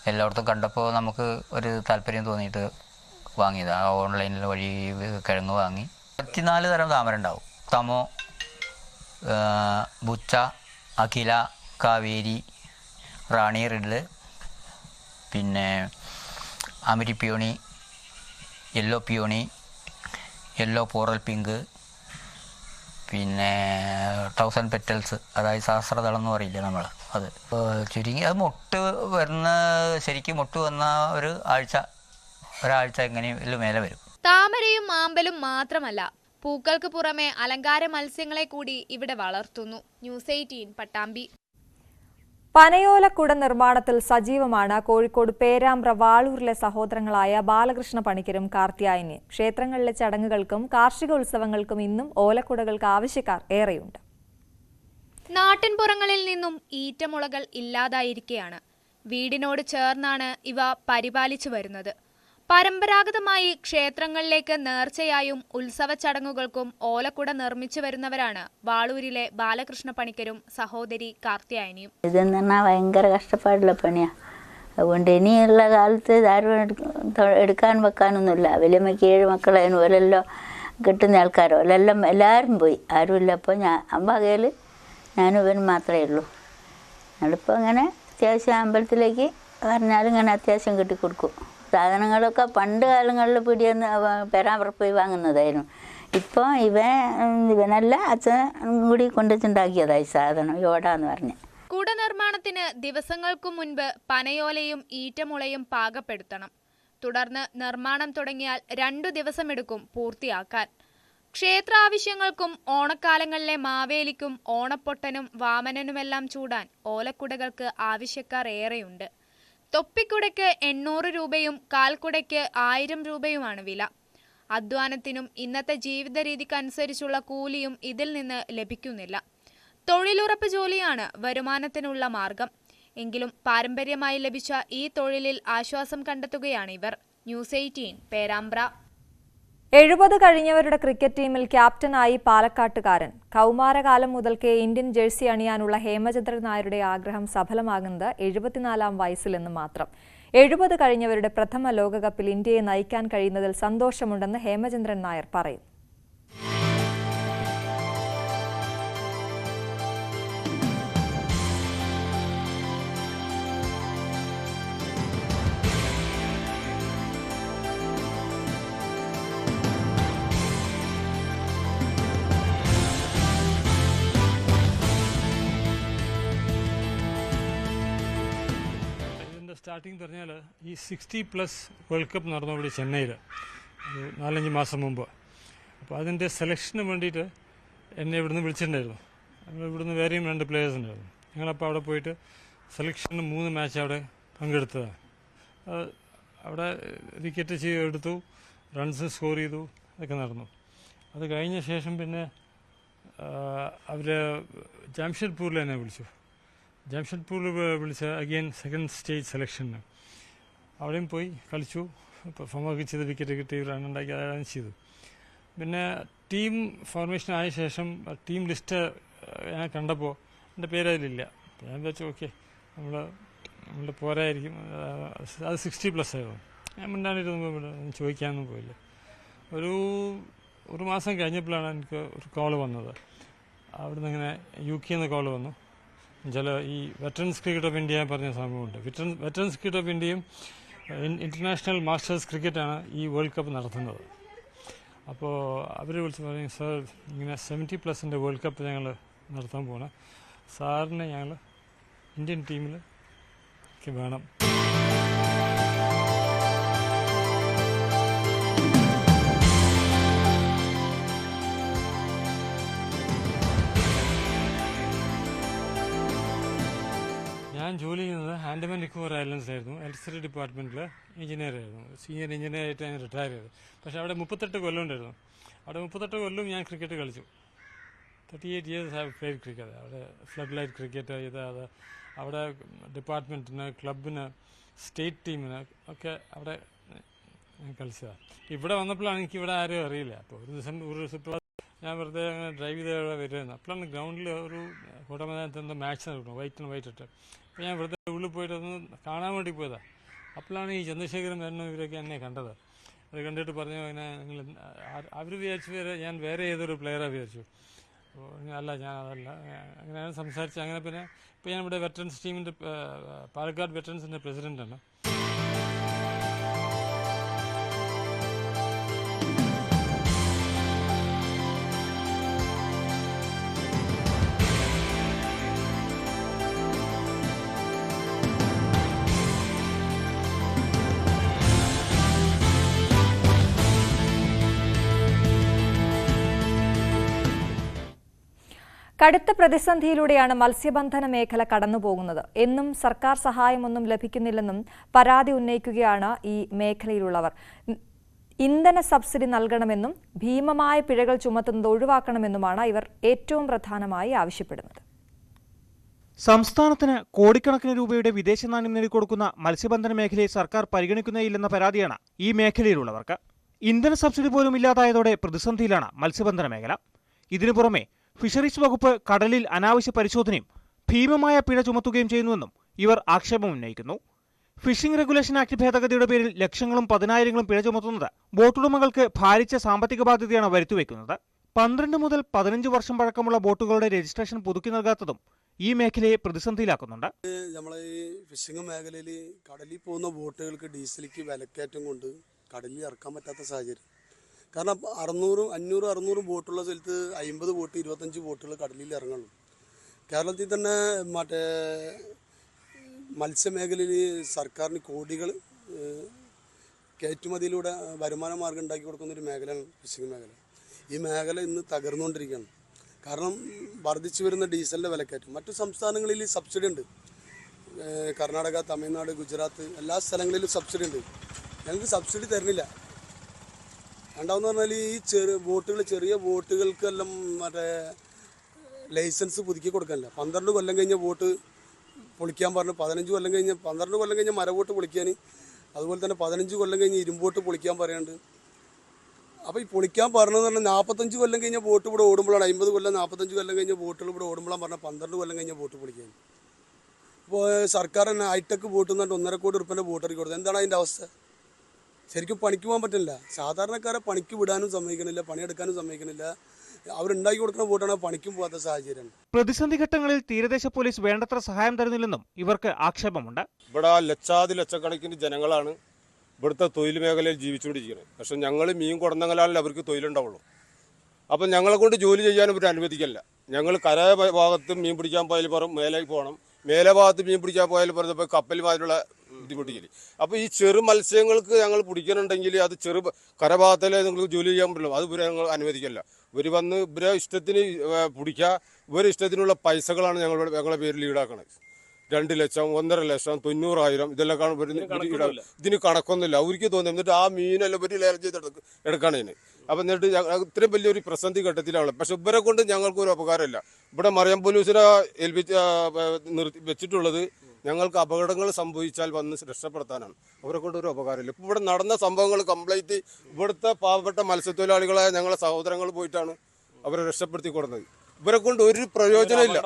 എല്ലായിടത്തും കണ്ടപ്പോൾ നമുക്ക് ഒരു താല്പര്യം തോന്നിയിട്ട് വാങ്ങിയതാണ് ഓൺലൈനിൽ വഴി കിഴങ്ങ് വാങ്ങി. ഇരുപത്തിനാല് തരം താമര ഉണ്ടാവും. തമോ ബുച്ച അഖില കാവേരി റാണി റെഡ് പിന്നെ അമിരി പിയോണി യെല്ലോ പിയോണി യെല്ലോ പോറൽ പിങ്ക് പിന്നെ തൗസൻഡ് പെറ്റൽസ് അതായത് സഹസ്രതളം എന്ന് പറയില്ലേ നമ്മൾ അത്. ചുരുങ്ങി അത് മുട്ട് വരുന്ന ശരിക്കും മുട്ട് വന്ന ഒരു ആഴ്ച ഒരാഴ്ച എങ്ങനെയും മേലെ വരും? താമരയും മാമ്പലും മാത്രമല്ല പൂക്കൾക്ക് പുറമെ അലങ്കാര മത്സ്യങ്ങളെ കൂടി ഇവിടെ വളർത്തുന്നു. News eighteen Pattambi. പനയോലക്കുട നിർമ്മാണത്തിൽ സജീവമാണ് കോഴിക്കോട് പേരാമ്പ്ര വാളൂരിലെ സഹോദരങ്ങളായ ബാലകൃഷ്ണ പണിക്കരും കാർത്തിയായനി ക്ഷേത്രങ്ങളിലെ ചടങ്ങുകൾക്കും കാർഷിക ഉത്സവങ്ങൾക്കും ഇന്നും ഓലക്കുടകൾക്ക് ആവശ്യക്കാർ ഏറെയുണ്ട്. നാട്ടിൻപുറങ്ങളിൽ നിന്നും ഈറ്റമുളകൾ ഇല്ലാതായിരിക്കെയാണ്. വീടിനോട് ചേർന്നാണ് ഇവ പരിപാലിച്ചു വരുന്നത്. പരമ്പരാഗതമായി ക്ഷേത്രങ്ങളിലേക്ക് നേർച്ചയായും ഉത്സവ ചടങ്ങുകൾക്കും ഓലക്കുട നിർമ്മിച്ചു വരുന്നവരാണ് വാളൂരിലെ ബാലകൃഷ്ണ പണിക്കരും സഹോദരി കാർത്തിയായനിയും ഇതെന്ന് പറഞ്ഞാൽ ഭയങ്കര കഷ്ടപ്പാടുള്ള പണിയാണ് അതുകൊണ്ട് ഇനിയുള്ള കാലത്ത് ആരും എടുക്കാൻ വെക്കാനൊന്നുമില്ല. വലിയമ്മയ്ക്ക് ഏഴ് മക്കളായിരുന്നു ഓലെല്ലാം കിട്ടുന്ന ആൾക്കാരോ എല്ലാം എല്ലാവരും പോയി. ആരുമില്ല. അപ്പോൾ ഞാൻ അമ്പകയിൽ ഞാനും ഇവനും മാത്രമേ ഉള്ളൂ. ഞങ്ങളിപ്പോൾ അങ്ങനെ അത്യാവശ്യം അമ്പലത്തിലേക്ക് പറഞ്ഞാലും ഇങ്ങനെ അത്യാവശ്യം കിട്ടിക്കൊടുക്കും. സാധനങ്ങളൊക്കെ പണ്ട് കാലങ്ങളിൽ പിടിയെന്ന് പെരാമ്പുറത്ത് പോയി വാങ്ങുന്നതായിരുന്നു. ഇപ്പോൾ ഇവ ഇവനല്ല അച്ഛൻ കൂടി കൊണ്ടുവച്ചുണ്ടാക്കിയതായി സാധനം യോടാന്ന് പറഞ്ഞ്. കുട നിർമ്മാണത്തിന് ദിവസങ്ങൾക്കു മുൻപ് പനയോലയും ഈറ്റമുളയും പാകപ്പെടുത്തണം. തുടർന്ന് നിർമ്മാണം തുടങ്ങിയാൽ രണ്ടു ദിവസമെടുക്കും പൂർത്തിയാക്കാൻ. ക്ഷേത്ര ആവശ്യങ്ങൾക്കും ഓണക്കാലങ്ങളിലെ മാവേലിക്കും ഓണപ്പൊട്ടനും വാമനനുമെല്ലാം ചൂടാൻ ഓലക്കുടകൾക്ക് ആവശ്യക്കാർ ഏറെയുണ്ട്. തൊപ്പിക്കുടയ്ക്ക് എണ്ണൂറ് രൂപയും കാൽക്കുടയ്ക്ക് ആയിരം രൂപയുമാണ് വില. അധ്വാനത്തിനും ഇന്നത്തെ ജീവിത രീതിക്കനുസരിച്ചുള്ള കൂലിയും ഇതിൽ നിന്ന് ലഭിക്കുന്നില്ല. തൊഴിലുറപ്പ് ജോലിയാണ് വരുമാനത്തിനുള്ള മാർഗം. എങ്കിലും പാരമ്പര്യമായി ലഭിച്ച ഈ തൊഴിലിൽ ആശ്വാസം കണ്ടെത്തുകയാണ് ഇവർ. News eighteen Perambra. എഴുപത് കഴിഞ്ഞവരുടെ ക്രിക്കറ്റ് ടീമിൽ ക്യാപ്റ്റനായി പാലക്കാട്ടുകാരൻ. കൗമാരകാലം മുതൽക്കേ ഇന്ത്യൻ ജേഴ്സി അണിയാനുള്ള ഹേമചന്ദ്രൻ നായരുടെ ആഗ്രഹം സഫലമാകുന്നത് എഴുപത്തിനാലാം വയസ്സിലെന്ന് മാത്രം. എഴുപത് കഴിഞ്ഞവരുടെ പ്രഥമ ലോകകപ്പിൽ ഇന്ത്യയെ നയിക്കാൻ കഴിയുന്നതിൽ സന്തോഷമുണ്ടെന്ന് ഹേമചന്ദ്രൻ നായർ പറയും. സ്റ്റാർട്ടിങ് പറഞ്ഞാൽ ഈ സിക്സ്റ്റി പ്ലസ് വേൾഡ് കപ്പ് നടന്നു ഇവിടെ ചെന്നൈയിൽ ഒരു നാലഞ്ച് മാസം മുമ്പ്. അപ്പോൾ അതിന്റെ സെലക്ഷന് വേണ്ടിയിട്ട് എന്നെ ഇവിടുന്ന് വിളിച്ചിട്ടുണ്ടായിരുന്നു. ഇവിടുന്ന് വേറെയും രണ്ട് പ്ലേയേഴ്സ് ഉണ്ടായിരുന്നു. ഞങ്ങളപ്പോൾ അവിടെ പോയിട്ട് സെലക്ഷന് മൂന്ന് മാച്ച് അവിടെ പങ്കെടുത്തതാണ് അവിടെ വിക്കറ്റ് എടുത്തു റൺസ് സ്കോർ ചെയ്തു അതൊക്കെ നടന്നു. അത് കഴിഞ്ഞ ശേഷം പിന്നെ അവർ ജംഷഡ്പൂരിൽ എന്നെ വിളിച്ചു. ജംഷഡ്പൂരിൽ വിളിച്ച അഗെയിൻ സെക്കൻഡ് സ്റ്റേജ് സെലക്ഷന് അവിടെയും പോയി കളിച്ചു. പെർഫോമൊക്കെ ചെയ്ത് വിക്കറ്റ് കിട്ടി റൺ ഉണ്ടാക്കി അതാണ് ചെയ്തു പിന്നെ ടീം ഫോർമേഷൻ ആയ ശേഷം ടീം ലിസ്റ്റ് ഞാൻ കണ്ടപ്പോൾ എന്റെ പേരതിലില്ല. ഞാൻ വിചാരിച്ചു ഓക്കെ നമ്മൾ നമ്മൾ പോരായിരിക്കും. അത് സിക്സ്റ്റി പ്ലസ് ആയിരുന്നു. ഞാൻ മിണ്ടാണ്ടിരുന്നു ചോദിക്കാനൊന്നും പോയില്ല. ഒരു ഒരു മാസം കഴിഞ്ഞപ്പോഴാണ് എനിക്ക് ഒരു കോൾ വന്നത്. അവിടുന്ന് ഇങ്ങനെ യു കെ നിന്ന് കോൾ വന്നു. ചില ഈ വെറ്ററൻസ് ക്രിക്കറ്റ് ഓഫ് ഇന്ത്യ പറഞ്ഞ സംഭവമുണ്ട്. വെറ്ററൻ വെറ്ററൻസ് ക്രിക്കറ്റ് ഓഫ് ഇന്ത്യയും ഇന്റർനാഷണൽ മാസ്റ്റേഴ്സ് ക്രിക്കറ്റാണ് ഈ വേൾഡ് കപ്പ് നടത്തുന്നത്. അപ്പോൾ അവർ വിളിച്ച് പറയും സാർ ഇങ്ങനെ സെവന്റി പ്ലസിന്റെ വേൾഡ് കപ്പ് ഞങ്ങൾ നടത്താൻ പോകണം സാറിനെ ഞങ്ങൾ ഇന്ത്യൻ ടീമിൽ വേണം. ഞാൻ ജോലി ചെയ്യുന്നത് ആൻഡമാൻ നിക്കോബർ ഐലൻഡ്സിലായിരുന്നു ഇലക്ട്രിസിറ്റി ഡിപ്പാർട്ട്മെന്റിൽ എഞ്ചിനീയർ ആയിരുന്നു. സീനിയർ എഞ്ചിനീയർ ആയിട്ട് ഞാൻ റിട്ടയർ ചെയ്തു. പക്ഷേ അവിടെ മുപ്പത്തെട്ട് കൊല്ലം ഉണ്ടായിരുന്നു. അവിടെ മുപ്പത്തെട്ട് കൊല്ലം ഞാൻ ക്രിക്കറ്റ് കളിച്ചു. Thirty eight years have played cricket അവിടെ ഫ്ലഡ് ലൈറ്റ് ക്രിക്കറ്റ് ഇത് അത് അവിടെ ഡിപ്പാർട്ട്മെന്റിന് ക്ലബിന് സ്റ്റേറ്റ് ടീമിന് ഒക്കെ അവിടെ കളിച്ചതാണ്. ഇവിടെ വന്നപ്പോഴാണ് എനിക്ക് ഇവിടെ ആരും അറിയില്ല. അപ്പോൾ ഒരു ദിവസം ഒരു ദിവസം ഞാൻ വെറുതെ അങ്ങനെ ഡ്രൈവ് ചെയ്ത് വരുമായിരുന്നു അപ്പോഴാണ് ഗ്രൗണ്ടിൽ ഒരു കോട്ടമൈതാനത്ത് എന്തോ മാച്ച് നടക്കുന്നു. വൈറ്റ് ആൻഡ് വൈറ്റ് ഇട്ട്. ഞാൻ വെറുതെ ഉള്ളിൽ പോയിട്ട് ഒന്ന് കാണാൻ വേണ്ടി പോയതാ. അപ്പോഴാണ് ഈ ചന്ദ്രശേഖരൻ മേനോൻ ഇവരൊക്കെ എന്നെ കണ്ടത്. അത് കണ്ടിട്ട് പറഞ്ഞു അങ്ങനെ നിങ്ങൾ അവർ വിചാരിച്ചു വേറെ ഞാൻ വേറെ ഏതൊരു പ്ലെയറാണ് വിചാരിച്ചു. അല്ല ഞാൻ അതല്ല അങ്ങനെയാണ് സംസാരിച്ച് അങ്ങനെ പിന്നെ ഇപ്പോൾ ഞാൻ ഇവിടെ വെറ്ററൻസ് ടീമിന്റെ പാലക്കാട് വെറ്ററൻസിന്റെ പ്രസിഡന്റാണ് കടുത്ത പ്രതിസന്ധിയിലൂടെയാണ് മത്സ്യബന്ധന മേഖല കടന്നുപോകുന്നത്. എന്നും സർക്കാർ സഹായമൊന്നും ലഭിക്കുന്നില്ലെന്നും പരാതി ഉന്നയിക്കുകയാണ് ഈ മേഖലയിലുള്ളവർ. ഇന്ധന സബ്സിഡി നൽകണമെന്നും ഭീമമായ പിഴകൾ ചുമത്തുന്നത് ഒഴിവാക്കണമെന്നുമാണ് ഇവർ ഏറ്റവും പ്രധാനമായി ആവശ്യപ്പെടുന്നത്. സംസ്ഥാനത്തിന് കോടിക്കണക്കിന് രൂപയുടെ വിദേശ നാണ്യം നേടിക്കൊടുക്കുന്ന മത്സ്യബന്ധന മേഖലയെ സർക്കാർ പരിഗണിക്കുന്നേയില്ലെന്ന പരാതിയാണ് ഈ മേഖലയിലുള്ളവർക്ക്. ഇന്ധന സബ്സിഡി പോലും ഇല്ലാതായതോടെ പ്രതിസന്ധിയിലാണ് മത്സ്യബന്ധന മേഖല. ഇതിനു പുറമെ ഫിഷറീസ് വകുപ്പ് കടലിൽ അനാവശ്യ പരിശോധനയും ഭീമമായ പിഴ ചുമത്തുകയും ചെയ്യുന്നുവെന്നും ഇവർ ആക്ഷേപം ഉന്നയിക്കുന്നു. ഫിഷിംഗ് റെഗുലേഷൻ ആക്ട് ഭേദഗതിയുടെ പേരിൽ ലക്ഷങ്ങളും പതിനായിരങ്ങളും പിഴ ചുമത്തുന്നത് ബോട്ടുടമകൾക്ക് ഭാരിച്ച സാമ്പത്തിക ബാധ്യതയാണ് വരുത്തിവെക്കുന്നത്. പന്ത്രണ്ട് മുതൽ പതിനഞ്ച് വർഷം പഴക്കമുള്ള ബോട്ടുകളുടെ രജിസ്ട്രേഷൻ പുതുക്കി നൽകാത്തതും ഈ മേഖലയെ പ്രതിസന്ധിയിലാക്കുന്നുണ്ട്. നമ്മളെ ഈ ഫിഷിംഗ് മേഖലയിൽ കടലിൽ പോകുന്ന ബോട്ടുകൾക്ക് ഡീസലിക്ക് വിലക്കയറ്റം കൊണ്ട് കടലിൽ ഇറക്കാൻ പറ്റാത്ത സാഹചര്യം. കാരണം അറുന്നൂറും അഞ്ഞൂറും അറുന്നൂറും ബോട്ടുള്ള സ്ഥലത്ത് അമ്പത് ബോട്ട് ഇരുപത്തഞ്ച് ബോട്ടുകൾ കടലിൽ ഇറങ്ങുള്ളൂ കേരളത്തിൽ തന്നെ മറ്റേ മത്സ്യമേഖലയിൽ സർക്കാരിന് കോടികൾ കയറ്റുമതിയിലൂടെ വരുമാന മാർഗം ഉണ്ടാക്കി കൊടുക്കുന്ന ഒരു മേഖലയാണ് ഫിഷിംഗ് മേഖല. ഈ മേഖല ഇന്ന് തകർന്നുകൊണ്ടിരിക്കുകയാണ്. കാരണം വർദ്ധിച്ചു വരുന്ന ഡീസലിന്റെ വിലക്കയറ്റം. മറ്റു സംസ്ഥാനങ്ങളിൽ സബ്സിഡി ഉണ്ട്. കർണാടക തമിഴ്നാട് ഗുജറാത്ത് എല്ലാ സ്ഥലങ്ങളിലും സബ്സിഡി ഉണ്ട്. ഞങ്ങൾക്ക് സബ്സിഡി തരുന്നില്ല. രണ്ടാമെന്ന് പറഞ്ഞാൽ ഈ ചെറിയ ബോട്ടുകൾ ചെറിയ ബോട്ടുകൾക്കെല്ലാം മറ്റേ ലൈസൻസ് പുതുക്കി കൊടുക്കാനില്ല പന്ത്രണ്ട് കൊല്ലം കഴിഞ്ഞ ബോട്ട് പൊളിക്കാൻ പറഞ്ഞു. പതിനഞ്ച് കൊല്ലം കഴിഞ്ഞ് പന്ത്രണ്ട് കൊല്ലം കഴിഞ്ഞ മരബോട്ട് പൊളിക്കാൻ. അതുപോലെ തന്നെ പതിനഞ്ച് കൊല്ലം കഴിഞ്ഞ് ഇരുമ്പോട്ട് പൊളിക്കാൻ പറയുന്നുണ്ട് അപ്പോൾ ഈ പൊളിക്കാൻ പറഞ്ഞതെന്ന് പറഞ്ഞാൽ നാൽപ്പത്തഞ്ച് കൊല്ലം കഴിഞ്ഞ ബോട്ട് ഇവിടെ ഓടുമ്പോഴാണ് അമ്പത് കൊല്ലം നാൽപ്പത്തഞ്ച് കൊല്ലം കഴിഞ്ഞ ബോട്ടുകൾ ഇവിടെ ഓടുമ്പോഴാണ് പറഞ്ഞാൽ പന്ത്രണ്ട് കൊല്ലം കഴിഞ്ഞ ബോട്ട് പൊളിക്കാൻ. ഇപ്പോൾ സർക്കാർ തന്നെ ഹൈടെക് ബോട്ട് എന്നിട്ട് ഒന്നര കോടി റുപ്പേന്റെ ബോട്ട് ഇറക്കി കൊടുത്തത് എന്താണ് അതിന്റെ അവസ്ഥ? ശരിക്കും പണിക്ക് പോകാൻ പറ്റില്ല. സാധാരണക്കാരെ പണിക്ക് വിടാനും സമ്മതിക്കണില്ല പണിയെടുക്കാനും സമ്മതിക്കണില്ല. അവരുണ്ടാക്കി കൊടുക്കുന്ന വോട്ടാണ് പണിക്കും പോകാത്ത സാഹചര്യം. പ്രതിസന്ധി ഘട്ടങ്ങളിൽ തീരദേശ പോലീസ് വേണ്ടത്ര സഹായം തരുന്നില്ലെന്നും ഇവർക്ക് ആക്ഷേപമുണ്ട്. ഇവിടെ ലക്ഷാതി ലക്ഷക്കണക്കിന് ജനങ്ങളാണ് ഇവിടുത്തെ തൊഴിൽ മേഖലയിൽ ജീവിച്ചുകൊണ്ടിരിക്കുന്നത്. പക്ഷെ ഞങ്ങൾ മീൻ കൊടുന്നെങ്കിലാണല്ലോ അവർക്ക് തൊഴിലുണ്ടാവുള്ളൂ. അപ്പം ഞങ്ങളെ കൊണ്ട് ജോലി ചെയ്യാൻ ഇവർ അനുവദിക്കില്ല. ഞങ്ങൾ കര ഭാഗത്ത് മീൻ പിടിക്കാൻ പോയാൽ പറയും മേലേക്ക് പോകണം. മേലെ ഭാഗത്ത് മീൻ പിടിക്കാൻ പോയാൽ പറഞ്ഞപ്പോൾ കപ്പൽ മാതിരിയുള്ള ബുദ്ധിമുട്ടിക്കൽ. അപ്പോൾ ഈ ചെറു മത്സ്യങ്ങൾക്ക് ഞങ്ങൾ പിടിക്കണമെങ്കിൽ അത് ചെറു കരഭാഗത്തിലെ നിങ്ങൾ ജോലി ചെയ്യാൻ പറ്റുള്ളൂ അത് ഇവരെ ഞങ്ങൾ അനുവദിക്കില്ല ഇവർ വന്ന് ഇവരെ ഇഷ്ടത്തിന് പിടിക്കുക ഇവരെ ഇഷ്ടത്തിനുള്ള പൈസകളാണ് ഞങ്ങളുടെ ഞങ്ങളെ പേരിൽ ഈടാക്കണത്. രണ്ട് ലക്ഷം ഒന്നര ലക്ഷം തൊണ്ണൂറായിരം ഇതെല്ലാം കാണും ഇതിന് കണക്കൊന്നുമില്ല. അവർക്ക് തോന്നി. എന്നിട്ട് ആ മീനെല്ലാം ഇവർ ലേലം ചെയ്ത് എടുക്ക- എടുക്കാണ് ഇതിന്. അപ്പം എന്നിട്ട് ഇത്രയും വലിയൊരു പ്രസന്ധി ഘട്ടത്തിലാണ്. പക്ഷെ ഇവരെ കൊണ്ട് ഞങ്ങൾക്കൊരു ഉപകാരമില്ല. ഇവിടെ മറിയം പോലീസിനെ ഏൽപ്പിച്ച് വെച്ചിട്ടുള്ളത് ഞങ്ങൾക്ക് അപകടങ്ങൾ സംഭവിച്ചാൽ വന്ന് രക്ഷപ്പെടുത്താനാണ്. അവരെ കൊണ്ട് ഒരു ഉപകാരമില്ല. ഇപ്പോൾ ഇവിടെ നടന്ന സംഭവങ്ങൾ കംപ്ലീറ്റ് ഇവിടുത്തെ പാവപ്പെട്ട മത്സ്യത്തൊഴിലാളികളായ ഞങ്ങളെ സഹോദരങ്ങൾ പോയിട്ടാണ് അവരെ രക്ഷപ്പെടുത്തി കൊടുത്തത്. ഇവരെ കൊണ്ട് ഒരു പ്രയോജനമില്ല.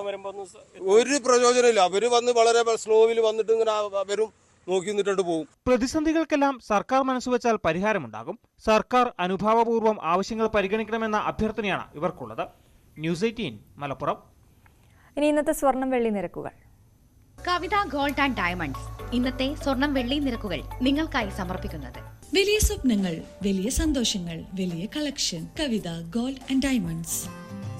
ഒരു പ്രയോജനമില്ല. അവർ വന്ന് വളരെ സ്ലോവിൽ വന്നിട്ട് ഇങ്ങനെ അവരും നോക്കി നിന്നിട്ട് പോകും പ്രതിസന്ധികൾക്കെല്ലാം സർക്കാർ മനസ്സുവെച്ചാൽ പരിഹാരമുണ്ടാകും. സർക്കാർ അനുഭാവപൂർവം ആവശ്യങ്ങൾ പരിഗണിക്കണമെന്ന അഭ്യർത്ഥനയാണ് ഇവർക്കുള്ളത്. News eighteen Malappuram. ഇനി ഇന്നത്തെ സ്വർണം വെള്ളി നിരക്കുകൾ. Kavitha gold and diamonds. ഇന്നത്തെ സ്വർണം വെള്ളി നിരക്കുകൾ നിങ്ങൾക്കായി സമർപ്പിക്കുന്നത്. വലിയ സ്വപ്നങ്ങൾ വലിയ സന്തോഷങ്ങൾ വലിയ collection Kavitha gold and diamonds.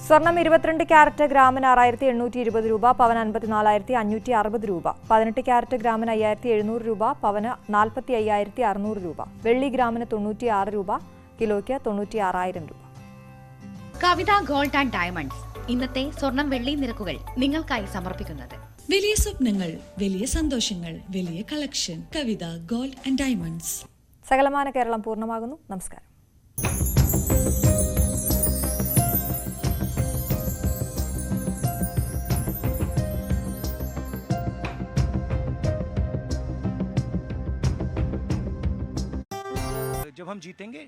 സ്വർണം ഇരുപത്തിരണ്ട് ക്യാരറ്റ് ഗ്രാമിന് ആറായിരത്തി എണ്ണൂറ്റി ഇരുപത് രൂപ പവൻ അൻപത്തിനാലായിരത്തി അഞ്ഞൂറ്റി അറുപത് രൂപ. പതിനെട്ട് ക്യാരറ്റ് ഗ്രാമിന് അയ്യായിരത്തി എഴുന്നൂറ് രൂപ പവന് നാൽപ്പത്തി അയ്യായിരത്തി അറുന്നൂറ് രൂപ. വെള്ളി ഗ്രാമിന് തൊണ്ണൂറ്റി ആറ് രൂപ കിലോയ്ക്ക് തൊണ്ണൂറ്റി ആറായിരം രൂപ. Kavitha gold and diamonds. ഇന്നത്തെ സ്വർണം വെള്ളി നിരക്കുകൾ നിങ്ങൾക്കായി സമർപ്പിക്കുന്നത്. വലിയ സ്വപ്നങ്ങൾ വലിയ സന്തോഷങ്ങൾ വലിയ collection Kavitha gold and diamonds സകലമാന കേരളം പൂർണ്ണമാകുന്നു നമസ്കാരം जब हम जीतेंगे